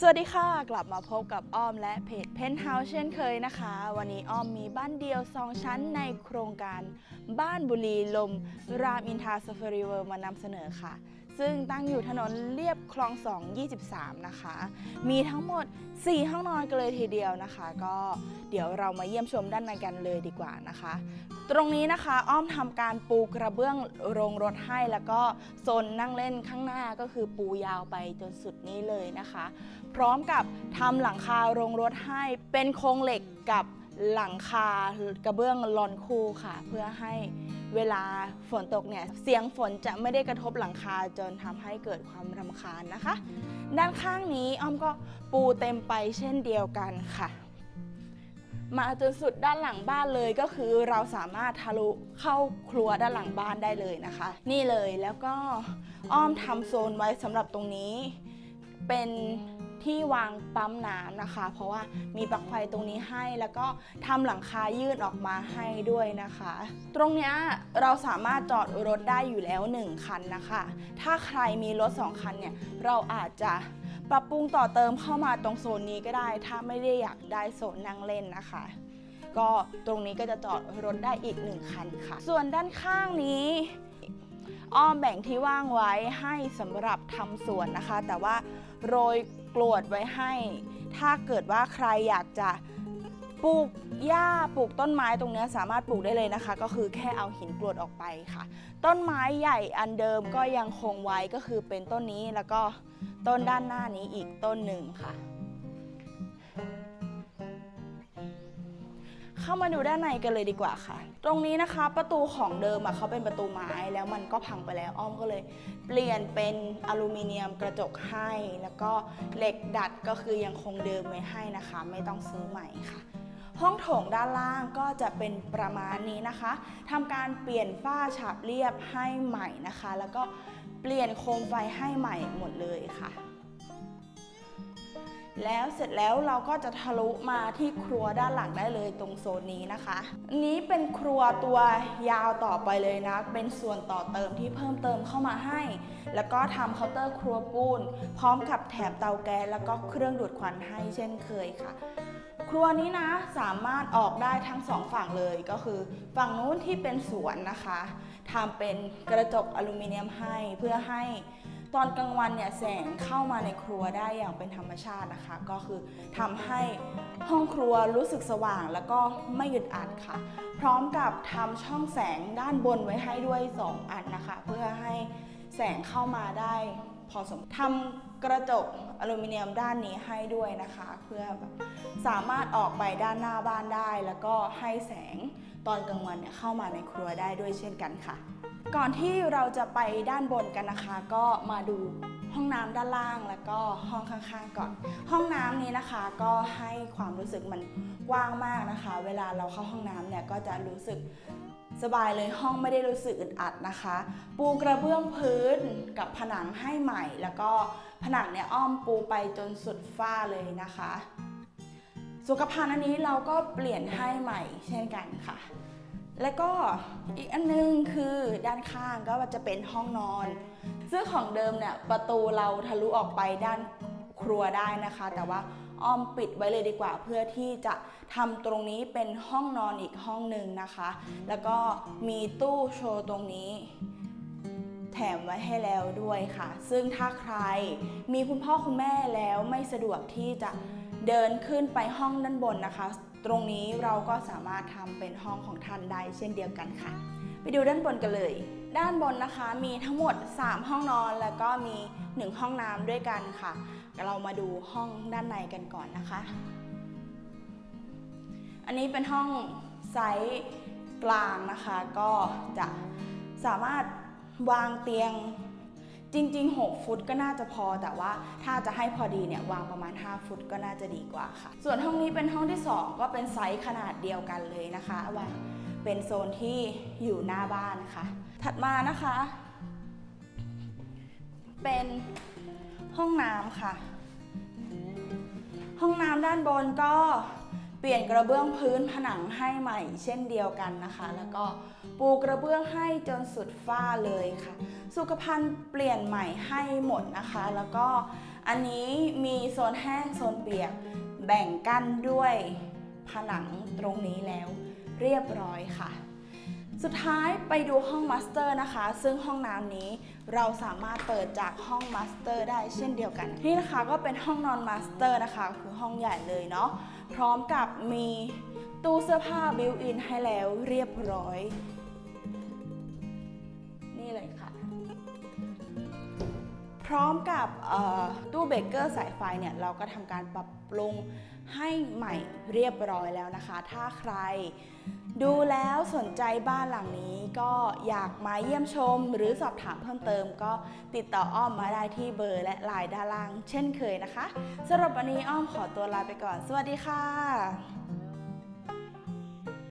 สวัสดีค่ะ กลับมาพบกับอ้อมและเพจเพนท์เฮาส์เช่นเคยนะคะ วันนี้อ้อมมีบ้านเดียวสองชั้นในโครงการ บ้านบุรีลม รามอินทราซ f ฟ r รีเวิร์มานำเสนอค่ะ ซึ่งตั้งอยู่ถนนเลียบคลอง 2 23 นะคะ มีทั้งหมด 4 ห้องนอนกันเลยทีเดียวนะคะ ก็เดี๋ยวเรามาเยี่ยมชมด้านในกันเลยดีกว่านะคะ ตรงนี้นะคะอ้อมทำการปูกระเบื้องโรงรถให้แล้วก็โซนนั่งเล่นข้างหน้าก็คือปูยาวไปจนสุดนี้เลยนะคะ พร้อมกับทำหลังคาโรงรถให้เป็นโครงเหล็กกับหลังคากระเบื้องลอนคูค่ะ เพื่อให้ เวลาฝนตกเนี่ยเสียงฝนจะไม่ได้กระทบหลังคาจนทำให้เกิดความรำคาญนะคะ ด้านข้างนี้อ้อมก็ปูเต็มไปเช่นเดียวกันค่ะ มาจนสุดด้านหลังบ้านเลยก็คือเราสามารถทะลุเข้าครัวด้านหลังบ้านได้เลยนะคะ นี่เลยแล้วก็อ้อมทำโซนไว้สำหรับตรงนี้ เป็น ที่วางปั๊มน้ำนะคะ เพราะว่ามีปลั๊กไฟตรงนี้ให้แล้วก็ทำหลังคายื่นออกมาให้ด้วยนะคะ ตรงนี้เราสามารถจอดรถได้อยู่แล้ว 1 คันนะคะ ถ้าใครมีรถ 2 คันเนี่ยเราอาจจะปรับปรุงต่อเติมเข้ามาตรงโซนนี้ก็ได้ ถ้าไม่ได้อยากได้โซนนั่งเล่นนะคะก็ตรงนี้ก็จะจอดรถได้อีก 1 คันค่ะ ส่วนด้านข้างนี้ อ้อมแบ่งที่ว่างไว้ให้สำหรับทำสวนนะคะ แต่ว่าโรยกรวดไว้ให้ ถ้าเกิดว่าใครอยากจะปลูกหญ้าปลูกต้นไม้ตรงเนี้ยสามารถปลูกได้เลยนะคะ ก็คือแค่เอาหินกรวดออกไปค่ะ ต้นไม้ใหญ่อันเดิมก็ยังคงไว้ก็คือเป็นต้นนี้แล้วก็ต้นด้านหน้านี้อีกต้นหนึ่งค่ะ เข้ามาดูด้านในกันเลยดีกว่าค่ะ ตรงนี้นะคะประตูของเดิมอะเขาเป็นประตูไม้แล้วมันก็พังไปแล้วอ้อมก็เลย เปลี่ยนเป็นอลูมิเนียมกระจกให้ แล้วก็เหล็กดัดก็คือยังคงเดิมไว้ให้นะคะ ไม่ต้องซื้อใหม่ค่ะห้องโถงด้านล่างก็จะเป็นประมาณนี้นะคะ ทำการเปลี่ยนฝ้าฉาบเรียบให้ใหม่นะคะ แล้วก็เปลี่ยนโคมไฟให้ใหม่หมดเลยค่ะ แล้วเสร็จแล้วเราก็จะทะลุมาที่ครัวด้านหลังได้เลยตรงโซนนี้นะคะ นี้เป็นครัวตัวยาวต่อไปเลยนะ เป็นส่วนต่อเติมที่เพิ่มเติมเข้ามาให้ แล้วก็ทำเคาน์เตอร์ครัวปูน พร้อมกับแถมเตาแก๊สแล้วก็เครื่องดูดควันให้เช่นเคยค่ะครัวนี้นะสามารถออกได้ทั้งสองฝั่งเลยก็คือ ฝั่งนู้นที่เป็นสวนนะคะทำเป็นกระจกอลูมิเนียมให้เพื่อให้ ตอนกลางวันเนี่ยแสงเข้ามาในครัวได้อย่างเป็นธรรมชาตินะคะ ก็คือทำให้ห้องครัวรู้สึกสว่างแล้วก็ไม่ยุดอัดค่ะ พร้อมกับทำช่องแสงด้านบนไว้ให้ด้วย 2 อันนะคะ เพื่อให้แสงเข้ามาได้พอสมทำกระจกอลูมิเนียมด้านนี้ให้ด้วยนะคะ เพื่อสามารถออกไปด้านหน้าบ้านได้ แล้วก็ให้แสง ตอนกลางวันเนี่ยเข้ามาในครัวได้ด้วยเช่นกันค่ะ ก่อนที่เราจะไปด้านบนกันนะคะ ก็มาดูห้องน้ำด้านล่างแล้วก็ห้องข้างๆก่อน ห้องน้ำนี้นะคะก็ให้ความรู้สึกมันกว้างมากนะคะ เวลาเราเข้าห้องน้ำเนี่ยก็จะรู้สึกสบายเลยห้องไม่ได้รู้สึกอึดอัดนะคะ ปูกระเบื้องพื้นกับผนังให้ใหม่ แล้วก็ผนังเนี่ยอ้อมปูไปจนสุดฝ้าเลยนะคะ สุขภัณฑ์อันนี้เราก็เปลี่ยนให้ใหม่เช่นกันค่ะ แล้วก็อีกอันนึงคือด้านข้างก็จะเป็นห้องนอน ซึ่งของเดิมเนี่ยประตูเราทะลุออกไปด้านครัวได้นะคะ แต่ว่าอ้อมปิดไว้เลยดีกว่า เพื่อที่จะทำตรงนี้เป็นห้องนอนอีกห้องหนึ่งนะคะ แล้วก็มีตู้โชว์ตรงนี้ แถมไว้ให้แล้วด้วยค่ะ ซึ่งถ้าใครมีคุณพ่อคุณแม่แล้วไม่สะดวกที่จะเดินขึ้นไปห้องด้านบนนะคะ ตรงนี้เราก็สามารถทำเป็นห้องของท่านได้เช่นเดียวกันค่ะ ไปดูด้านบนกันเลย ด้านบนนะคะมีทั้งหมด 3 ห้องนอนแล้วก็มี 1 ห้องน้ำด้วยกันค่ะ เรามาดูห้องด้านในกันก่อนนะคะ อันนี้เป็นห้องไซส์กลางนะคะ ก็จะสามารถ วางเตียงจริง ๆ 6 ฟุตก็น่าจะพอแต่ว่าถ้าจะให้พอดีเนี่ยวางประมาณ 5 ฟุตก็น่าจะดีกว่าค่ะ ส่วนห้องนี้เป็นห้องที่ 2 ก็เป็นไซส์ขนาดเดียวกันเลยนะคะว่าเป็นโซนที่อยู่หน้าบ้านค่ะถัดมานะคะ เป็นห้องน้ำค่ะ ห้องน้ำด้านบนก็ ปลี่ยนกระเบื้องพื้นผนังให้ใหม่เช่นเดียวกันนะคะ แล้วก็ปูกระเบื้องให้จนสุดฝ้าเลยค่ะ สุขภัณฑ์เปลี่ยนใหม่ให้หมดนะคะ แล้วก็อันนี้มีโซนแห้งโซนเปียกแบ่งกั้นด้วยผนังตรงนี้แล้วเรียบร้อยค่ะ สุดท้ายไปดูห้องมาสเตอร์นะคะ ซึ่งห้องน้ำนี้เราสามารถเปิดจากห้องมาสเตอร์ได้เช่นเดียวกัน นี่นะคะก็เป็นห้องนอนมาสเตอร์นะคะ คือห้องใหญ่เลยเนาะ พร้อมกับมีตู้เสื้อผ้าบิวอินให้แล้วเรียบร้อย พร้อมกับตู้เบเกอร์สายไฟเนี่ยเราก็ทำการปรับปรุงให้ใหม่เรียบร้อยแล้วนะคะ ถ้าใคร ดูแล้วสนใจบ้านหลังนี้ก็อยากมาเยี่ยมชมหรือสอบถามเพิ่มเติม ก็ติดต่ออ้อมมาได้ที่เบอร์และไลน์ด้านล่างเช่นเคยนะคะสำหรับวันนี้อ้อมขอตัวลาไปก่อน สวัสดีค่ะ